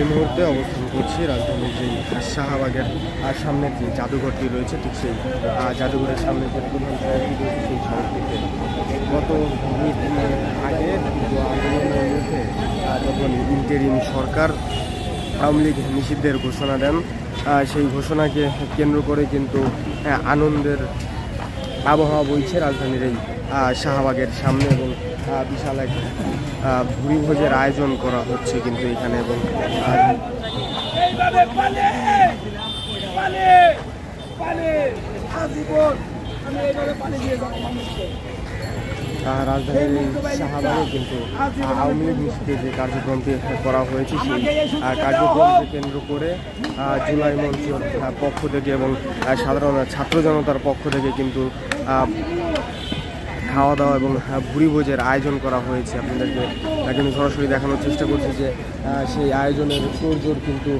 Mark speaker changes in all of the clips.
Speaker 1: এই মুহূর্তে অবস্থান করছি রাজধানীর যে শাহবাগের আর সামনের যে জাদুঘরটি রয়েছে, ঠিক সেই জাদুঘরের সামনে যে প্রধান সেই সড়কটিতে গত আগে আন্দোলনের মধ্যে যখন ইন্টারিম সরকার আওয়ামী লীগ নিষিদ্ধের ঘোষণা দেন সেই ঘোষণাকে কেন্দ্র করে কিন্তু আনন্দের আবহাওয়া বইছে রাজধানীর এই শাহবাগের সামনে এবং বিশাল এক ভুরিভোজের আয়োজন করা হচ্ছে কিন্তু এখানে এবং রাজধানীর শাহবাগে কিন্তু আওয়ামী লীগ নিষিদ্ধের যে কার্যক্রমটি করা হয়েছে সেই কার্যক্রমকে কেন্দ্র করে জুলাই মঞ্চের পক্ষ থেকে এবং সাধারণ ছাত্র জনতার পক্ষ থেকে কিন্তু খাওয়া দাওয়া এবং আহ, ভুরিভোজের আয়োজন করা হয়েছে। আপনাদেরকে কিন্তু সরাসরি দেখানোর চেষ্টা করছি যে সেই আয়োজনের তোড়জোড় কিন্তু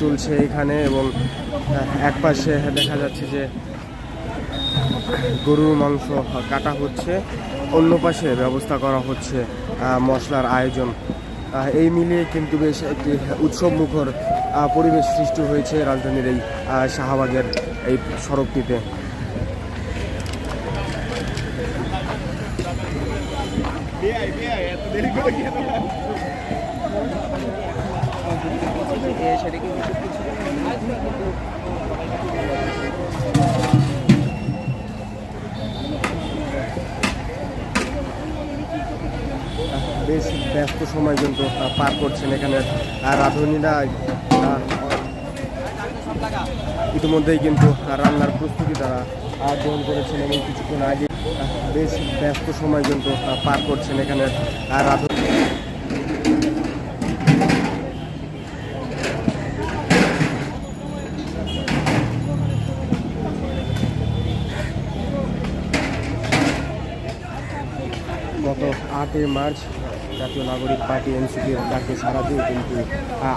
Speaker 1: চলছে এখানে এবং আহ, একপাশে দেখা যাচ্ছে যে গরুর মাংস কাটা হচ্ছে। অন্য পাশে ব্যবস্থা করা হচ্ছে মশলার আয়োজন। এই মিলিয়ে কিন্তু বেশ একটি উৎসব মুখর পরিবেশ সৃষ্টি হয়েছে রাজধানীর এই শাহবাগের এই সড়কটিতে। বেশ ব্যস্ত সময় কিন্তু পার করছেন এখানে, আর রাঁধুনিরা ইতিমধ্যেই কিন্তু রান্নার প্রস্তুতি তারা গ্রহণ করেছেন এবং কিছুক্ষণ আগে বেশ ব্যস্ত সময় কিন্তু পার করছেন এখানে, আর রাঁধুনি গত আটই মার্চ জাতীয় নাগরিক পার্টি এনসিপির ডাকে সারা দিয়ে কিন্তু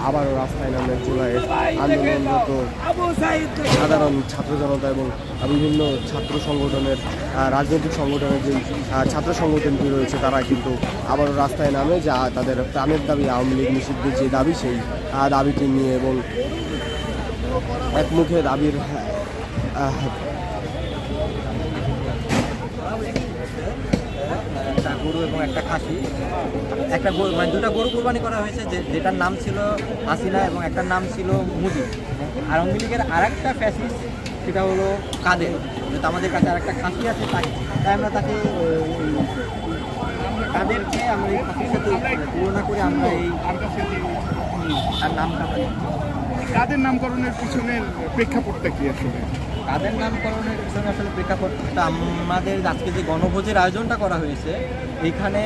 Speaker 1: আবারও রাস্তায় নামে জুলাইয়ের আন্দোলনরত সাধারণ ছাত্র জনতা এবং বিভিন্ন ছাত্র সংগঠনের রাজনৈতিক সংগঠনের যে ছাত্র সংগঠনটি রয়েছে তারা কিন্তু আবারও রাস্তায় নামে যা তাদের প্রাণের দাবি আওয়ামী লীগ নিষিদ্ধের যে দাবি সেই দাবিটি নিয়ে এবং একমুখে দাবির
Speaker 2: একটা গরু এবং একটা খাসি। একটা গরু মানে দুটা গরু কোরবানি করা হয়েছে, যে যেটার নাম ছিল হাসিনা এবং একটার নাম ছিল মুদি। আর আওয়ামী লীগের আর একটা ফ্যাসিস সেটা হলো কাদের? যেহেতু আমাদের কাছে আর একটা খাসি আছে, তাই তাই আমরা তাকে কাদেরকে আমরা এই খাসির সাথে তুলনা করে আমরা এই তার নামটা দিচ্ছি।
Speaker 3: কাদের নামকরণের পিছনের প্রেক্ষাপটটা কি আসলে?
Speaker 2: কাদের নামকরণের পিছনে আসলে প্রেক্ষাপটটা আমাদের আজকে যে গণভোজের আয়োজনটা করা হয়েছে এইখানে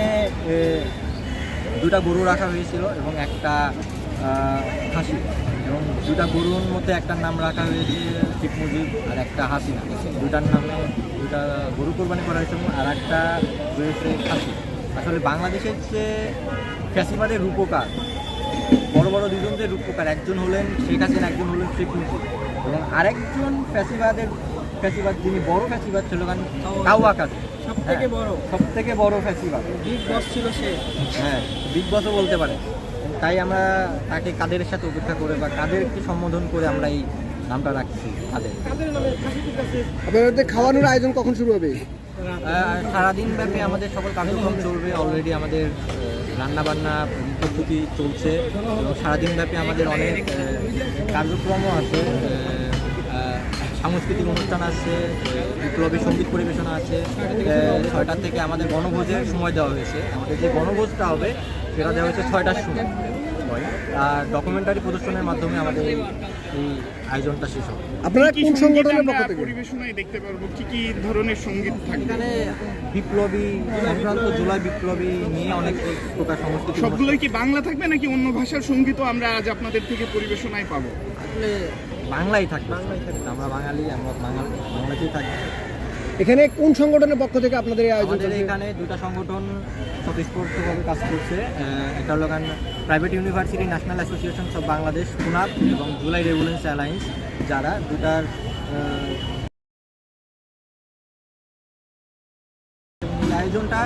Speaker 2: দুটা গরু রাখা হয়েছিল এবং একটা আহ, খাসি। এবং দুটা গরুর মধ্যে একটার নাম রাখা হয়েছে শিখ মুজিব আর একটা হাসিনা। দুটার নামে দুটা গরু কোরবানি করা হয়েছে এবং আর একটা রয়েছে খাসি। আসলে বাংলাদেশের যে ফ্যাসিবাদের রূপকার বড় বড় দুজন যে রূপকার একজন হলেন শেখ হাসিনা একজন হলেন শেখ মুজিব। এবং আরেকজন ফ্যাসিবাদের ফ্যাসিবাদ যিনি বড় ফ্যাসিবাদ ছিল কারণ কাউয়া কাজ সব থেকে বড়। সব থেকে বড় ফ্যাসিবাদ। বিগ বস ছিল সে। হ্যাঁ বিগ বসও বলতে পারে। তাই আমরা তাকে কাদের সাথে উপেক্ষা করে বা কাদেরকে সম্বোধন করে আমরা এই নামটা রাখছি কাদের
Speaker 3: আপনাদের খাওয়ানোর আয়োজন কখন শুরু হবে?
Speaker 2: সারাদিন ব্যাপী আমাদের সকল কার্যক্রম চলবে। অলরেডি আমাদের রান্না বান্না প্রস্তুতি চলছে। এবং সারাদিন ব্যাপী আমাদের অনেক কার্যক্রমও আছে। সাংস্কৃতিক অনুষ্ঠান আছে বিপ্লবী সংগীত পরিবেশনা আছে। ছয়টার থেকে আমাদের বনভোজের সময় দেওয়া হয়েছে। আমাদের যে বনভোজটা হবে সেটা দেওয়া হয়েছে ছয়টার সময়। আর ডকুমেন্টারি প্রদর্শনের মাধ্যমে আমাদের এই আয়োজনটা শেষ হবে।
Speaker 3: আপনারা
Speaker 4: কি
Speaker 3: কোন সংগঠনের
Speaker 4: আমরা
Speaker 3: পক্ষ থেকে?
Speaker 4: পরিবেশনায় দেখতে পারব? কি কি ধরনের সংগীত থাকবে?
Speaker 2: এখানে বিপ্লবী সংক্রান্ত জুলাই বিপ্লবী নিয়ে অনেক প্রকার সংস্কৃতি
Speaker 4: সবগুলোই কি বাংলা থাকবে নাকি অন্য ভাষার সঙ্গীতও আমরা আজ আপনাদের থেকে পরিবেশনায় পাবো?
Speaker 2: আসলে বাংলাই থাকবে। থাকবে। আমরা বাঙালি আমরা বাঙাল বাংলাতেই থাকবে।
Speaker 3: এখানে কোন সংগঠনের পক্ষ থেকে আপনাদের এই আয়োজন
Speaker 2: আমাদের এখানে দুটা সংগঠন স্বতঃস্ফূর্তভাবে কাজ করছে। একটা হলো private university national association of Bangladesh পুনাব এবং জুলাই রেগুলেন্স অ্যালায়েন্স যারা দুটার আয়োজনটা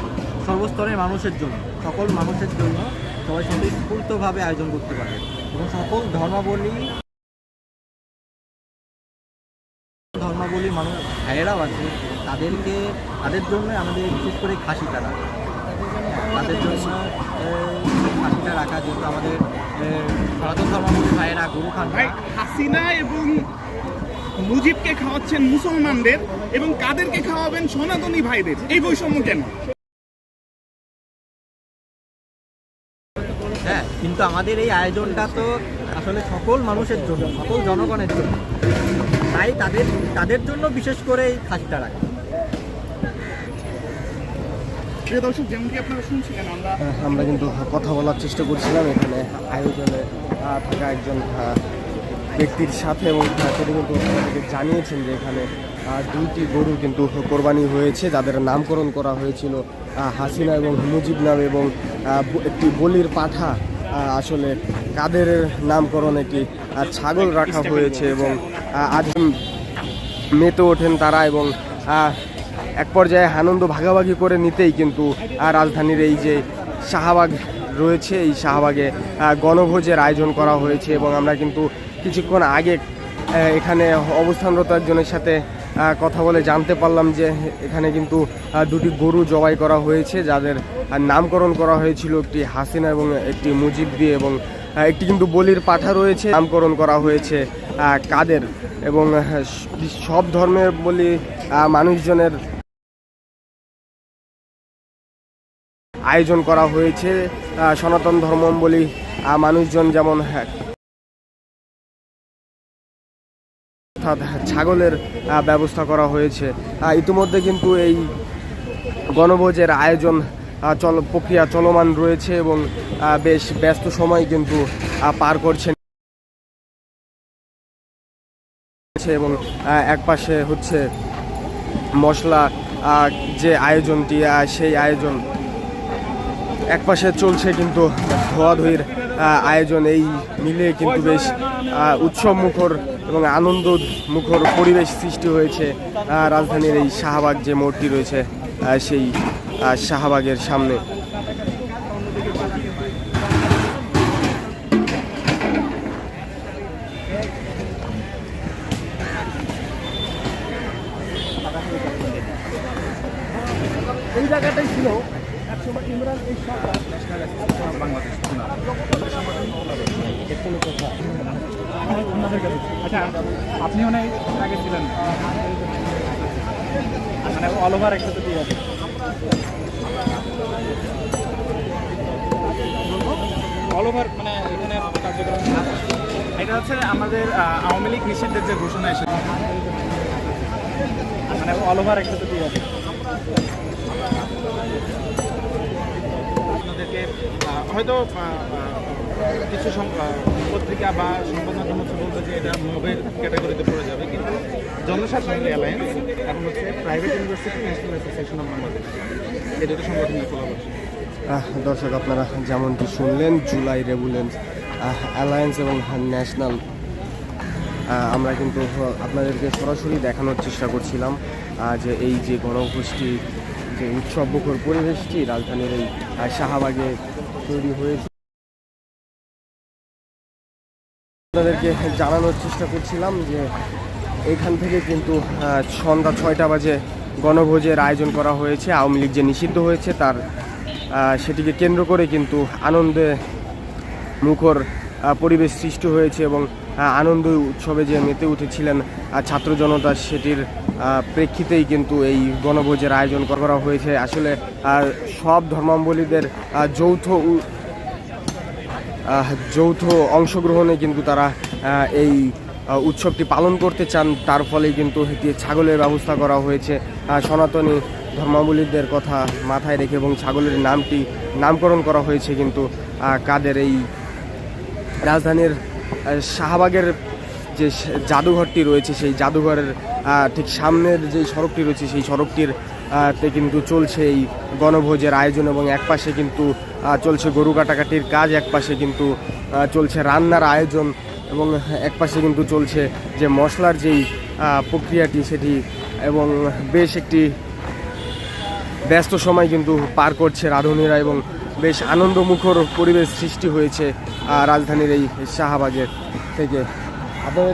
Speaker 2: সর্বস্তরের মানুষের জন্য সকল মানুষের জন্য সবাই স্বতঃস্ফূর্তভাবে আয়োজন করতে পারে। এবং সকল ধর্মাবলী ধর্মাবলী মানুষ ভাইয়েরাও আছে তাদেরকে তাদের জন্য আমাদের বিশেষ করে খাসি কাটা তাদের জন্য খাসিটা রাখা যেহেতু আমাদের সনাতন ধর্মাবলী ভাইয়েরা গরু খান
Speaker 4: হাসিনা এবং মুজিবকে খাওয়াচ্ছেন মুসলমানদের এবং কাদেরকে খাওয়াবেন সনাতনী ভাইদের। এই বৈষম্য কেন?
Speaker 2: হ্যাঁ কিন্তু আমাদের এই আয়োজনটা তো আসলে সকল মানুষের জন্য সকল জনগণের জন্য। তাই তাদের তাদের জন্য বিশেষ করে এই খাসিটা রাখা।
Speaker 4: প্রিয় দর্শক যেমনটি আপনারা শুনছিলেন আমরা
Speaker 1: আমরা কিন্তু কথা বলার চেষ্টা করছিলাম। এখানে আয়োজনে থাকা একজন ব্যক্তির সাথে এবং তিনি কিন্তু আমাদেরকে জানিয়েছেন যে এখানে দুইটি গরু কিন্তু কোরবানি হয়েছে যাদের নামকরণ করা হয়েছিল হাসিনা এবং মুজিব নাম এবং একটি বলির পাঠা আসলে কাদের নামকরণ আহ, ছাগল রাখা হয়েছে এবং আজ মেতে ওঠেন তারা এবং এক পর্যায়ে আনন্দ ভাগাভাগি করে নিতেই কিন্তু রাজধানীর এই যে শাহবাগ রয়েছে এই শাহবাগে গণভোজের আয়োজন করা হয়েছে এবং আমরা কিন্তু কিছুক্ষণ আগে এখানে অবস্থানরত একজনের সাথে কথা বলে জানতে পারলাম যে এখানে কিন্তু দুটি গরু জবাই করা হয়েছে, যাদের নামকরণ করা হয়েছিল একটি হাসিনা এবং একটি মুজিব দিয়ে এবং একটি কিন্তু বলির পাঠা রয়েছে, নামকরণ করা হয়েছে কাদের এবং সব ধর্মের বলি মানুষজনের আয়োজন করা হয়েছে সনাতন ধর্মাবলী মানুষজন যেমন অর্থাৎ ছাগলের ব্যবস্থা করা হয়েছে। ইতিমধ্যে কিন্তু এই গণভোজের আয়োজন চল প্রক্রিয়া চলমান রয়েছে এবং বেশ ব্যস্ত সময় কিন্তু পার করছেন। এবং আহ, একপাশে হচ্ছে মশলা যে আয়োজনটি সেই আয়োজন একপাশে চলছে কিন্তু ধোয়াধুয়ির আয়োজন। এই মিলে কিন্তু বেশ উৎসব মুখর এবং আনন্দ মুখর পরিবেশ সৃষ্টি হয়েছে রাজধানীর এই শাহবাগ যে মোড়টি রয়েছে সেই শাহবাগের সামনে।
Speaker 5: এই জায়গাটাই ছিল একসময় ইমরান এই সরকার
Speaker 3: আচ্ছা আপনি অনেক আগে ছিলেন। মানে অল ওভার একসাথে দিয়ে আছে। অল মানে কার্যক্রম এটা হচ্ছে আমাদের আওয়ামী লীগ নিষিদ্ধের যে ঘোষণা এসেছে। মানে অল ওভার একসাথে দিয়ে আছে। আপনাদেরকে হয়তো কিছু পত্রিকা বা সংবাদ হচ্ছে বলবে যে এটা মবের ক্যাটাগরিতে পড়ে যাবে, কিন্তু জনস্বাস্থ্য অ্যালায়েন্স এখন হচ্ছে private university national association of Bangladesh এই সংগঠন খোলা হচ্ছে
Speaker 1: দর্শক, আপনারা যেমনটি শুনলেন, জুলাই রেগুলেন্স অ্যালায়েন্স এবং ন্যাশনাল আমরা কিন্তু আপনাদেরকে সরাসরি দেখানোর চেষ্টা করছিলাম যে এই যে গণগোষ্ঠী যে উৎসব মুখর পরিবেশটি রাজধানীর এই শাহবাগে তৈরি হয়েছে। আপনাদেরকে জানানোর চেষ্টা করছিলাম যে এইখান থেকে কিন্তু সন্ধ্যা ছয়টা বাজে গণভোজের আয়োজন করা হয়েছে। আওয়ামী লীগ যে নিষিদ্ধ হয়েছে তার সেটিকে কেন্দ্র করে কিন্তু আনন্দে মুখর পরিবেশ সৃষ্টি হয়েছে এবং আনন্দ উৎসবে যে মেতে উঠেছিলেন ছাত্র জনতা সেটির প্রেক্ষিতেই কিন্তু এই গণভোজের আয়োজন করা হয়েছে। আসলে সব ধর্মাবলীদের যৌথ যৌথ অংশগ্রহণে কিন্তু তারা এই উৎসবটি পালন করতে চান। তার ফলে কিন্তু ছাগলের ব্যবস্থা করা হয়েছে। সনাতনী ধর্মাবলীদের কথা মাথায় রেখে এবং ছাগলের নামটি, নামকরণ করা হয়েছে কিন্তু কাদের এই রাজধানীর শাহবাগের যে জাদুঘরটি রয়েছে, সেই জাদুঘরের ঠিক সামনের যে সড়কটি রয়েছে, সেই সড়কটির তে কিন্তু চলছে এই গণভোজের আয়োজন এবং একপাশে কিন্তু চলছে গরু কাটাকাটির কাজ একপাশে কিন্তু চলছে রান্নার আয়োজন এবং একপাশে কিন্তু চলছে যে মশলার যেই প্রক্রিয়াটি সেটি এবং বেশ একটি ব্যস্ত সময় কিন্তু পার করছে রাঁধুনিরা এবং বেশ আনন্দমুখর পরিবেশ সৃষ্টি হয়েছে রাজধানীর এই শাহবাগের থেকে। আপনাদের